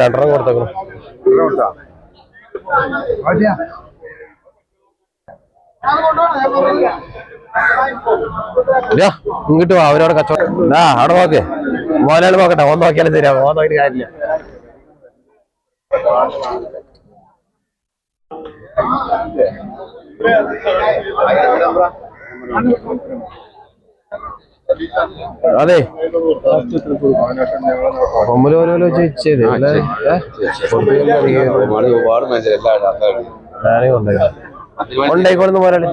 രണ്ടെണ്ണം കൊടുത്തേക്കണം. ഇങ്ങോട്ട് വാ അവരോട് കച്ചവടം ആ അവിടെ നോക്ക്. മോനാണ് നോക്കട്ടെ ഓൻ നോക്കിയാലും ശരിയാ ഓൻ നോക്കിയിട്ട് കാര്യമില്ല. അതെ. ഒമ്പത് ഓരോരോ ചോദിച്ചത് ഉണ്ടായിക്കോളുന്ന പോരാളി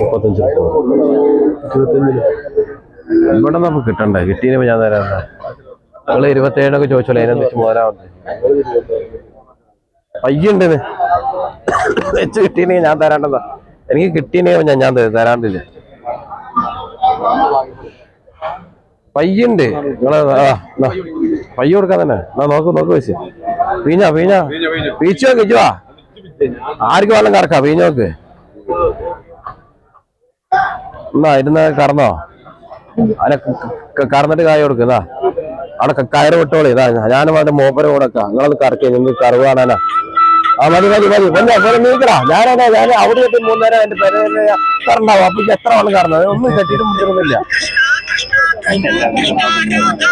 മുപ്പത്തഞ്ച് ഇരുപത്തഞ്ചിൽ ഇവിടെ നമുക്ക് കിട്ടണ്ടേ? കിട്ടിയപ്പോ ഞാൻ തരാം നിങ്ങൾ ഇരുപത്തേഴിനൊക്കെ ചോദിച്ചോളൂ അതിനെ വെച്ച് മോരാവുണ്ട് പയ്യുണ്ടെന്ന്. വെച്ച് കിട്ടിയെങ്കിൽ ഞാൻ തരാണ്ടതാ എനിക്ക് കിട്ടിയെങ്കിൽ ഞാൻ ഞാൻ തരും, തരാണ്ടില്ല? പയ്യുണ്ട്. നിങ്ങൾ പയ്യ കൊടുക്കാൻ തന്നെ. എന്നാ നോക്ക് നോക്ക് വെച്ച് പീഞ്ഞ പീഞ്ഞ. പീച്ചോ കിച്ചുവാ ആർക്ക് വെള്ളം കറക്കാ? പീഞ്ഞോക്ക് എന്നാ ഇരുന്ന് കറന്നോ? അല്ല കറന്നിട്ട് കായ കൊടുക്കുന്ന അവിടെ ക- കയറ് വിട്ടോളി ഇതാ ഞാനും അവന്റെ മൂപ്പര കൊടുക്കാം നിങ്ങളത് കറക്കി നിങ്ങൾ കറവ് കാണാനാ. മതി മതി മതി. നീക്കടാ ഞാൻ അവിടെ എത്തി മൂന്നേരം എന്റെ പേര് അപ്പൊ എത്ര ആണ് കാരണം ഒന്നും കെട്ടിയിട്ട് മുടിച്ചിരുന്നില്ല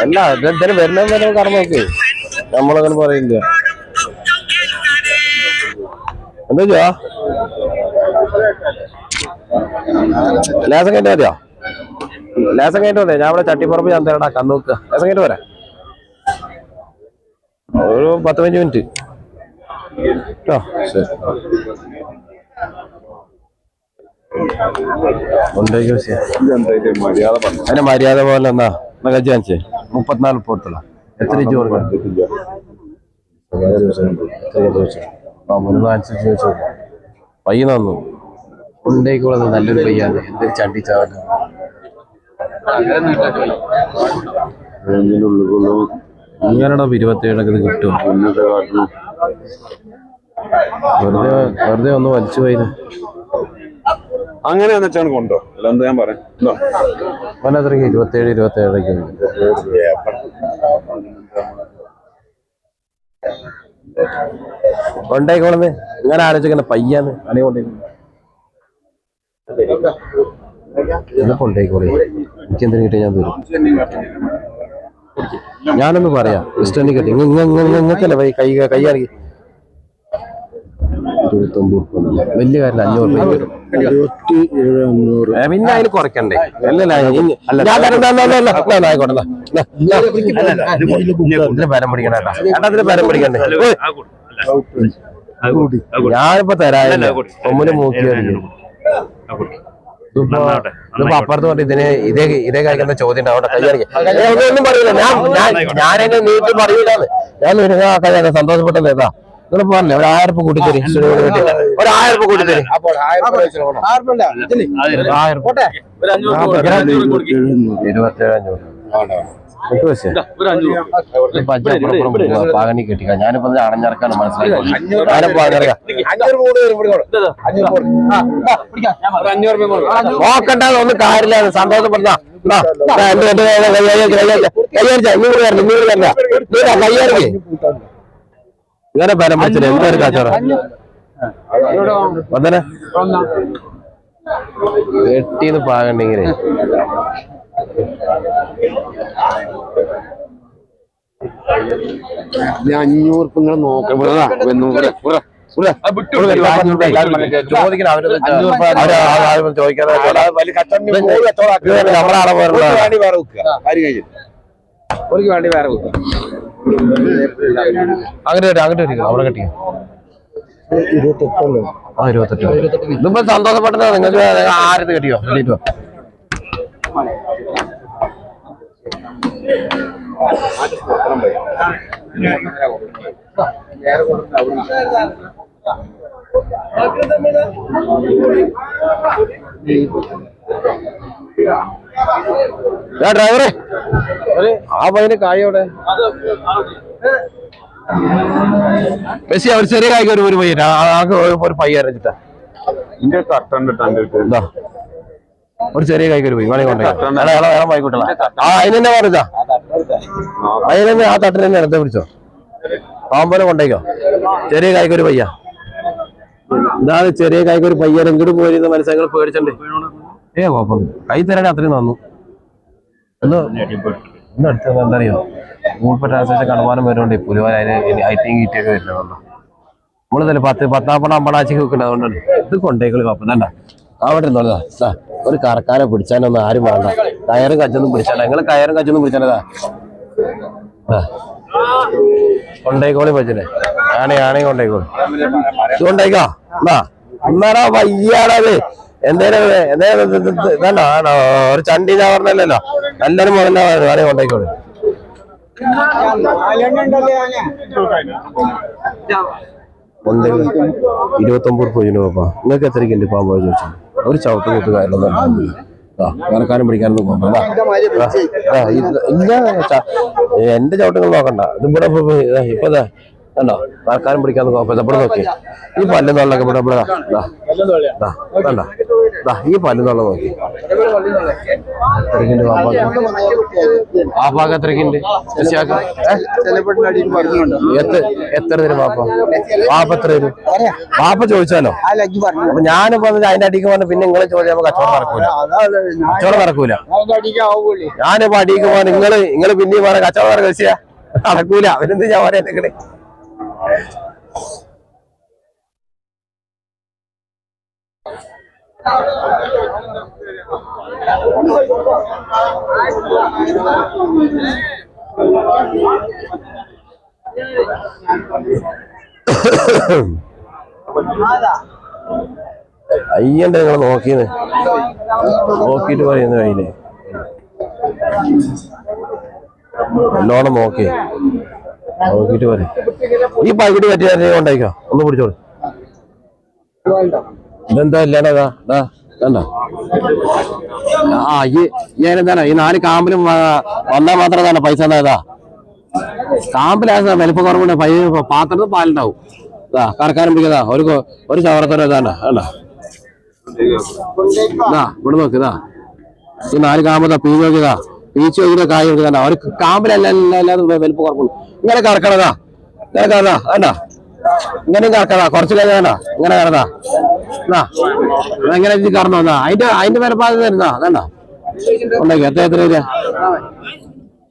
അല്ല ഇതിന് വരുന്നതെന്ന് തന്നെ കറന്നു നോക്ക്. നമ്മളങ്ങനെ പറയില്ല. എന്താ ചെയ്യാ? ലേസം കഴിഞ്ഞ മതിയോ മതി ഞാൻ ഇവിടെ ചട്ടിപ്പുറപ്പ് ഞാൻ തരടാ. കന്നൂക്ക ലേസം കഴിഞ്ഞിട്ട് പോരാ ഒരു പത്ത് പതിനഞ്ച് മിനിറ്റ്. കേട്ടോ. അതിന് മര്യാദ പറഞ്ഞു അതിന്റെ മര്യാദ പോലെ എന്നാ? കജ്ജി മുപ്പത്തിനാല് പോർത്തുള്ള എത്ര ഇഞ്ച് കൊടുക്കാം? പയ്യ തന്നു ഉണ്ടായിക്കോളത് നല്ലൊരു പയ്യാണ്. എന്തൊരു ചണ്ടി ചാവല. ഇങ്ങനെയാണോ ഇരുപത്തേഴൊക്കെ ഇത് കിട്ടും വെറുതെ വെറുതെ ഒന്ന് വലിച്ചു പോയി അങ്ങനെ വെച്ചാണ് കൊണ്ടോ? അല്ല എന്താ ഞാൻ പറയാം? അവനത്രയ്ക്ക് ഇരുപത്തേഴ് ഇരുപത്തേഴൊക്കെ ഉണ്ട്. കൊണ്ടേക്കോളന്ന്. ഇങ്ങനെ ആലോചിക്കുന്ന പയ്യാന്ന്. കൊണ്ടേക്കുന്നു കൊണ്ടേക്കോളെ. കൊണ്ടേക്കോളി. എനിക്ക് എന്തിനു കിട്ടിയ ഞാൻ തരും. ഞാനൊന്ന് പറയാം. ഇഷ്ടം കിട്ടി നിങ്ങൾക്കല്ലേ കൈ കൈ കൈയാണെങ്കിൽ ഇരുപത്തൊമ്പത്. വലിയ കാര്യം അഞ്ഞൂറ് രൂപ വരും. പിന്നെ അതിന് കുറയ്ക്കണ്ടേ? അല്ലല്ല തരാം, ആയിക്കോട്ടെ, ദാ. ദാ, ദാ. ഇതിന് ബലം പിടിക്കണ കേട്ടാ. ഏട്ടാ ഇതിന് ബലം പിടിക്കണ്ടേ ഞാനിപ്പോ തരാനില്ല ഒമ്മിന് മൂക്കി വരില്ല. ഇതിപ്പോ അപ്പുറത്ത് പറഞ്ഞു ഇതിന് ഇതേ ഇതേ കഴിക്കുന്ന ചോദ്യം ഉണ്ട്. അവിടെ കൈയറിയ ഒന്നും പറയില്ല. ഞാൻ ഞാൻ ഞാനെന്നെ നീട്ടി പറയൂലെന്ന്. ഞാൻ ഒരു നിങ്ങൾ ഒരു ആയിരം രൂപ കൂട്ടി തരും ഒരു ആയിരം രൂപ കൂട്ടി തരും പാകണി കെട്ടിക്ക ഞാനിപ്പോ ഇത് അണഞ്ഞിറക്കാണ് മനസ്സിലാക്കി ഞാനിപ്പോ അണഞ്ഞിറക്കാം നോക്കണ്ട ഒന്നും കാര്യമില്ല സന്തോഷപ്പെടുന്ന ഇങ്ങനെ ബലം വെച്ചില്ല എന്തൊരു കച്ചവടം? വന്നനെ വെട്ടിന്ന് പാകണ്ടെങ്കിലേ. അഞ്ഞൂറ് നിങ്ങൾ നോക്കാം. ചോദിക്കണം അവർ ചോദിക്കാതെ വേറെ പോലുള്ള ഒരു വേണ്ടി വേറെ വെക്കുക. അങ്ങനെ വരും അങ്ങോട്ട് വരിക അവിടെ കെട്ടിയ ആ ഇരുപത്തെട്ട് ഇതിപ്പോ സന്തോഷപ്പെട്ടതാ നിങ്ങൾക്ക് ആരത് കെട്ടിയോ? കെട്ടിട്ടോ ഞാൻ ഡ്രൈവറെ ആ പയ്യന് കായോടെ മെസ്സി അവർ ചെറിയ കായ്ക്ക് ഒരു ഒരു പയ്യൻ ആ- ഒരു- പയ്യ അരച്ചിട്ടാ ഒരു ചെറിയ കായ്ക്ക് ഒരു പയ്യൻ. വേണമെങ്കിൽ കൊണ്ടുപോയി വേണം വായിക്കോട്ടെ ആ അതിന് തന്നെ പറഞ്ഞാ അതിനെന്നെ ആ തട്ടിൽ തന്നെ ഇടത്തെ പിടിച്ചോ. പാമ്പോലെ കൊണ്ടേക്കോ. ചെറിയ കായ്ക്കൊരു പയ്യ ഇതാണ് ചെറിയ കായ്ക്കൊരു പയ്യൻ. എങ്കിലും പോയിരുന്ന മത്സ്യങ്ങൾ പേടിച്ചണ്ടേ. ഏ കുഴപ്പമില്ല കൈ തരാൻ അത്രയും ഒന്ന് ഒന്ന് അടുത്ത് എന്താ അറിയോ ഗൂഗിൾ പേ ട്രാൻസാക്ഷൻ കടമാനം വരുന്നുണ്ട്. പുലിവാൻ അതിന് ഐ തിങ്ക് ഈറ്റൊക്കെ വരുന്നുണ്ടോ നമ്മളിതല്ലേ പത്ത് പത്താപ്പണ അമ്പടാച്ചിക്ക് വെക്കണ്ട അതുകൊണ്ടാണ്. ഇത് കൊണ്ടേക്കളി കുഴപ്പം തന്നെ അവിടെ ദാ, ഒരു കറക്കാനെ പിടിച്ചാനൊന്നും ആരും വേണ്ട. കയറും കച്ചൊന്നും പിടിച്ചാല നിങ്ങൾ കയറും കച്ചൊന്നും പിടിച്ചാലതാ കൊണ്ടേക്കോളി പറ്റില്ലേ ആണേ ആണേ കൊണ്ടേക്കോളി. കൊണ്ടേക്കോ. എന്നാ എന്നാടാ വയ്യാടത്. എന്തേലും എന്തേലും ഇത് ഇത് ഇത് ഇതാണോ ആണോ? ഒരു ചണ്ടി ഞാൻ പറഞ്ഞല്ലോ നല്ലൊരു മുതലാ ആണേ കൊണ്ടേക്കോളി. ഇരുപത്തൊമ്പത് രൂപ രൂപ നിങ്ങൾക്ക് എത്രയ്ക്കുണ്ട് പാമ്പ് ചോദിച്ചു? ഒരു ചവിട്ട് കൂട്ട് കാര്യമൊന്നും ആ കറക്കാനും പിടിക്കാനൊന്നും പോകണ്ട ഇല്ല എന്റെ ചവിട്ടങ്ങൾ നോക്കണ്ട. ഇത് ഇവിടെ ഇപ്പൊ- കണ്ടോ? ആൾക്കാരും പിടിക്കാന്ന് കുഴപ്പമില്ല. ഇവിടെ നോക്കി. ഈ പല്ലും തൊള്ളൊക്കെ ഇവിടെ ഇവിടെ കണ്ടോ? ഈ പല്ലും തൊള്ള നോക്കി. എത്രയ്ക്കുണ്ട് ശശിയാക്ക? ഏ? എത്ര തരും പാപ്പ പാപ്പ എത്ര തരും? പാപ്പ ചോദിച്ചാലോ? അപ്പൊ ഞാനിപ്പോ അതിന്റെ അടിക്ക് വന്ന് പിന്നെ നിങ്ങളെ ചോദിച്ചാൽ കച്ചവടം നടക്കൂല. കച്ചവടം നടക്കൂല. ഞാനിപ്പോ അടിക്ക് പോകാൻ നിങ്ങൾ നിങ്ങൾ പിന്നെയും പറഞ്ഞ കച്ചവടം നടക്കൂല അവരെന്ത് ഞാൻ പറയാ നിങ്ങൾ അയ്യണ്ട നിങ്ങൾ നോക്കിയത് നോക്കിയിട്ട് പറയുന്ന കയ്യിൽ നല്ലോണം നോക്കി. നോക്കിയിട്ട് പറയും. ഈ പകുതി പറ്റിയ കൊണ്ടായിക്കോ ഒന്ന് പിടിച്ചോളൂ. ഇതെന്താ കണ്ടോ ആ ഈ ഞാനെന്താണ് ഈ നാല് കാമ്പിലും വന്നാൽ മാത്രം തന്നെ പൈസ എന്താ കാമ്പിലാ വലിപ്പം കുറവുണ്ട് പൈ പാത്രത്തിൽ പാലുണ്ടാവും. ഇതാ കറക്കാനും പിടിക്കതാ ഒരു ഒരു ചവറത്തോടെ ഇതാണ്ട വേണ്ട ഇതാ ഇവിടെ നോക്ക് ഈ നാല് കാമ്പതാ പീച്ച് നോക്കിയതാ പീച്ച് നോക്കിയതാ കായ് നോക്കിയതാ ഒരു കാമ്പിലല്ല അല്ലാതെ വലിപ്പം കുറവുണ്ട്. ഇങ്ങനെ കറക്കണതാ ഇങ്ങനെ കറതാ വേണ്ട ഇങ്ങനെയും കറക്കതാ കുറച്ച് കഴിഞ്ഞാ വേണ്ട ഇങ്ങനെ കറന്നാ എങ്ങനെ കറന്നോ എന്നാ അതിന്റെ അതിന്റെ വിലപ്പാകം തരുന്നാ വേണ്ട ഉണ്ടാക്കി എത്ര എത്ര വരിക?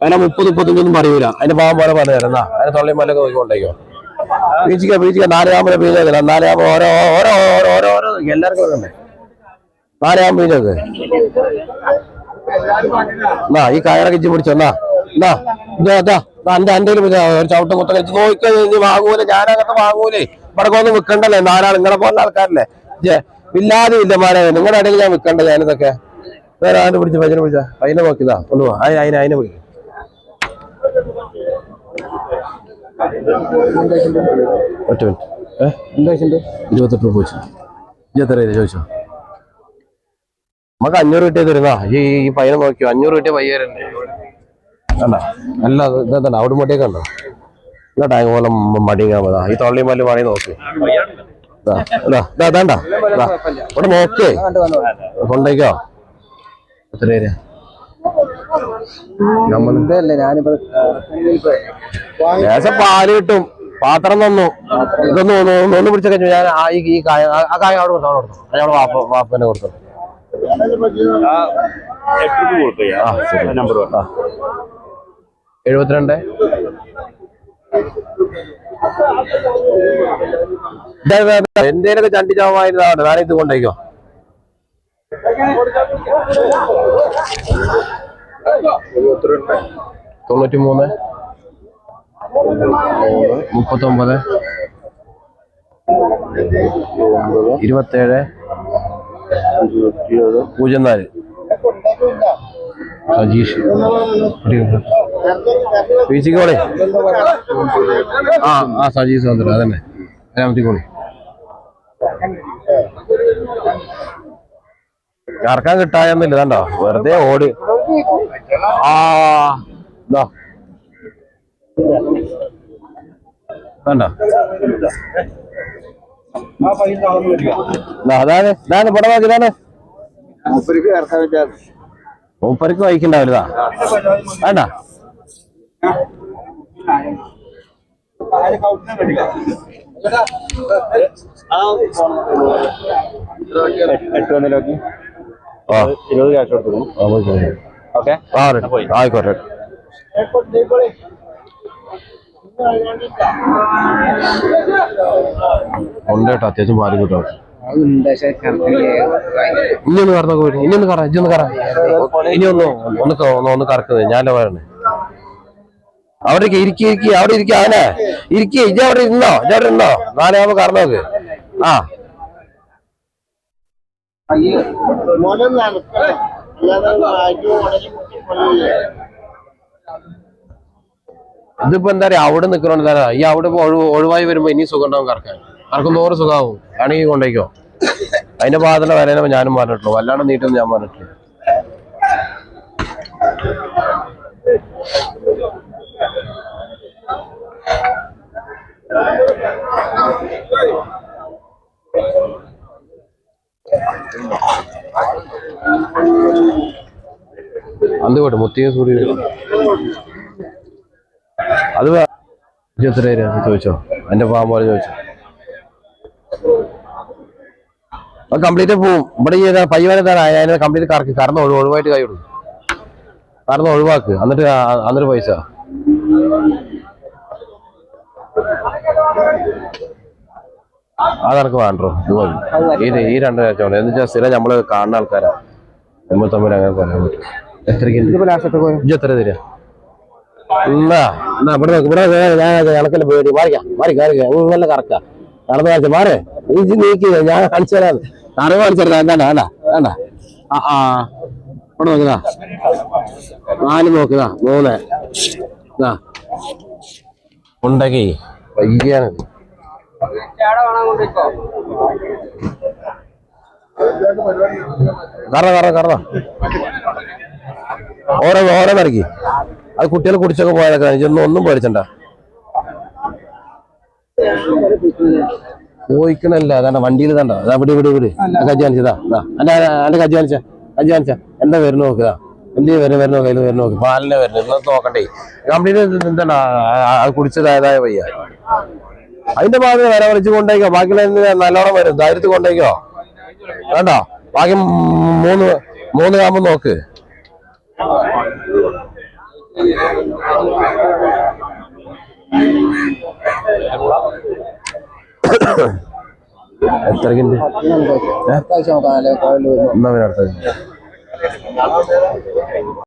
അതിനെ മുപ്പത് മുപ്പത്തഞ്ചൊന്നും പറയൂല. അതിന്റെ പാവം പോലെ പറഞ്ഞു തരുന്നാ അതിന് തൊള്ളിയും മല്ലൊക്കെ നോക്കിക്കൊണ്ടേക്കോ പീച്ചിക്ക പീച്ചിക്ക. നാലാമത് പീച്ചൊക്കെ നാലാമത് ഓരോ ഓരോ ഓരോ ഓരോ ഓരോ. എല്ലാവർക്കും നാലാമത് പീച്ചൊക്കെ എന്നാ ഈ കയറൊക്കെ ഇച്ചി പിടിച്ചോ എന്നാ എന്നാ ഇതാ എന്റെ എന്റെ ഒരു ചവിട്ട് മൊത്തം കഴിച്ച് നോക്കി ഇനി വാങ്ങൂല? ഞാനകത്ത് വാങ്ങൂലേ? ഇവിടെ ഒന്നും വിൽക്കണ്ടല്ലേ നാലാൾ നിങ്ങളെ പോലെ ആൾക്കാരല്ലേ? ഇല്ലാതെ ഇല്ലമാരെ നിങ്ങളുടെ ഇടയിൽ ഞാൻ വിൽക്കണ്ട ഞാനിതൊക്കെ. വേറെ ആരും പിടിച്ച് പയ്യനെ പിടിച്ച? അതിനെ നോക്കിയതാ. ഒന്ന് അതിന് അതിനെ അതിനെ പിടിക്കും. ഒറ്റ മിനിറ്റ്. ഏഹ് ഇരുപത്തെട്ട് രൂപ ചോദിച്ചു. എത്ര രൂപ ചോദിച്ചോ. നമുക്ക് അഞ്ഞൂറ് കിട്ടിയത് തരുന്നാ? ഈ ഈ പയ്യനെ നോക്കിയോ? അഞ്ഞൂറ് കിട്ടിയ പയ്യരുണ്ട് കണ്ട? അല്ല ഇതെന്താ അവിടെ മടിയൊക്കെ ഉണ്ടോ ടാങ്ക് പോലെ മടിയാ മതാ ഈ തള്ളി മല്ലി മടി നോക്ക്. ഇതാ, ഇതാ, ഇതാ, ഇതാണ്ട. ഇതാ. ഇവിടെ നോക്കേ. കൊണ്ടേക്കോ. എത്ര പേര്? ലേശം പാൽ കിട്ടും. പാത്രം തന്നു. ഇതൊന്ന് ഒന്ന് പിടിച്ച കഴിഞ്ഞു ഞാൻ ആ ഈ കായ ആ- കായ അവിടെ കൊടുത്തു അവിടെ കൊടുത്തു. അയാൾ വാപ്പ വാപ്പനെ കൊടുത്തു. ആ ശരി. നമ്പർ ആ. എഴുപത്തിരണ്ട്. എന്തേലൊക്കെ ചണ്ടി ചാവായിരുന്നാണ് വേറെ ഇത് കൊണ്ടേക്കോ തൊണ്ണൂറ്റി മൂന്ന് മുപ്പത്തൊമ്പത്. ഇരുപത്തേഴ്. പൂജ്യം നാല്. സജീഷ് വീച്ചിക്കോളെ ആ ആ സജി വന്നിട്ട് അതന്നെ. അതിനാമത്തിക്കോളി കറക്കാൻ കിട്ടായെന്നില്ല കണ്ടോ? വെറുതെ ഓടി. ആ കണ്ടോ? അതാണ് ഇതാണ് ഇവിടെ നോക്കി ഇതാണ് മൂപ്പർക്ക് വഹിക്കണ്ടാവില്ല വേണ്ട എട്ട് വന്നിലേക്ക് ആ ഇരുപത് ക്യാഷ് കൊടുത്തു. ഓക്കെ. ആയിക്കോട്ടെ. ഉണ്ട് കേട്ടോ അത്യാവശ്യം പാൽ കിട്ടും. ഇനി ഒന്ന് കറന്നൊക്കെ വരും ഇനി ഒന്ന് കറ ഇനി ഒന്ന് കറ. ഇനി ഒന്ന് ഒന്ന് ക- ഒന്ന് ഒന്ന് കറക്കുന്നത് ഞാൻ പറയണേ അവിടെ ഇരിക്കി ഇരിക്കി. അവിടെ ഇരിക്ക അവനെ ഇരിക്കി. ഇജ അവിടെ ഇരുന്നോ? ഇജ അവിടെ ഇരുന്നോ? നാലാമ കറന്നോക്ക് ആ. ഇതിപ്പോ എന്താ പറയാ? അവിടെ നിൽക്കണോണ്ട് തരാ ഈ അവിടെ ഒഴിവായി വരുമ്പോ ഇനി സുഖം ഉണ്ടാവും കറക്കാൻ. കറക്കും നൂറ് സുഖമാവും. ആണെങ്കിൽ കൊണ്ടേക്കോ. അതിന്റെ ഭാഗത്തുള്ള വരാനപ്പോ ഞാനും പറഞ്ഞിട്ടുള്ളൂ. വല്ലാണ്ട് നീട്ടൊന്നും ഞാൻ പറഞ്ഞിട്ടില്ല. പോട്ടെ മുത്തിയ സൂര്യ അത് ഇജ്ജ് ചോദിച്ചോ. എന്റെ ഫാം പോലെ ചോദിച്ചോ. അത് കംപ്ലീറ്റ് പോവും. ഇവിടെ ചെയ്ത പയ്യവനെ തന്നെ അതിനെ കംപ്ലീറ്റ് കറക്കി. കറന്ന് ഒഴി ഒഴിവായിട്ട് കൈ കൊടുക്കും കറന്ന് ഒഴിവാക്ക്. എന്നിട്ട് അന്നൊരു പൈസ. അതെനക്ക് വേണ്ടോ? ഈ ഈ രണ്ട് കച്ചവടം. എന്ന് വെച്ചാൽ സ്ഥിരം നമ്മൾ കാണുന്ന ആൾക്കാരാ. നമ്മൾ തമ്മിൽ അങ്ങനെ പറയാൻ പറ്റും. എത്രയ്ക്ക് ഇജ്ജ് എത്ര തരാ എന്നാ എന്നാ ഇവിടെ നോക്ക് ഇവിടെ ഞാൻ കണക്കിൽ പേടി. മാറിക്കാം മാറി കയറി അങ്ങനെ കറക്കാം. നടന്നു കാണിച്ച മാറേ. നീ ഇജ്ജ് നീക്കുക ഞാൻ കാണിച്ചു തരാം അറിവ് കാണിച്ചു തരാം. എന്താ വേണ്ട വേണ്ട. ആ ആ. ഇവിടെ നോക്കുന്നതാ നാല് നോക്കുന്നതാ മൂന്ന്. ഇതാ. ഉണ്ടെങ്കി വയ്യാനത് കറ കറ കറ. ഓരോ ഓരോ മറിക്ക് അത് കുട്ടികൾ കുടിച്ചൊക്കെ പോയതൊക്കെ ഇതൊന്നും ഒന്നും പേടിച്ചണ്ട. ചോദിക്കണല്ല അതാണ് വണ്ടിയിൽ തണ്ട അതാ വിടി വിടി വിടി. കജ്ജി കാണിച്ചതാ അല്ല എന്റെ കജ്ജി കാണിച്ച കജ്ജി കാണിച്ച. എന്താ വരുന്ന നോക്കുക എന്ത് വരുന്ന വരുന്ന കയ്യിൽ വരുന്ന നോക്കി. പാലിനെ വരുന്നത് ഇന്ന് നോക്കണ്ടേ. കംപ്ലീറ്റ് എന്താണ് അത് കുടിച്ചതായതായ വയ്യ? അതിന്റെ ഭാഗത്ത് വര വലിച്ചു കൊണ്ടേക്കോ ബാക്കിയുള്ള നല്ലോണം വരും? ധൈര്യത്തിൽ കൊണ്ടേക്കോ വേണ്ടോ. ബാക്കി മൂന്ന് മൂന്ന് കാമ്പ് നോക്ക്. എത്രക്കുണ്ട് എന്നാ പിന്നെ അടുത്തത്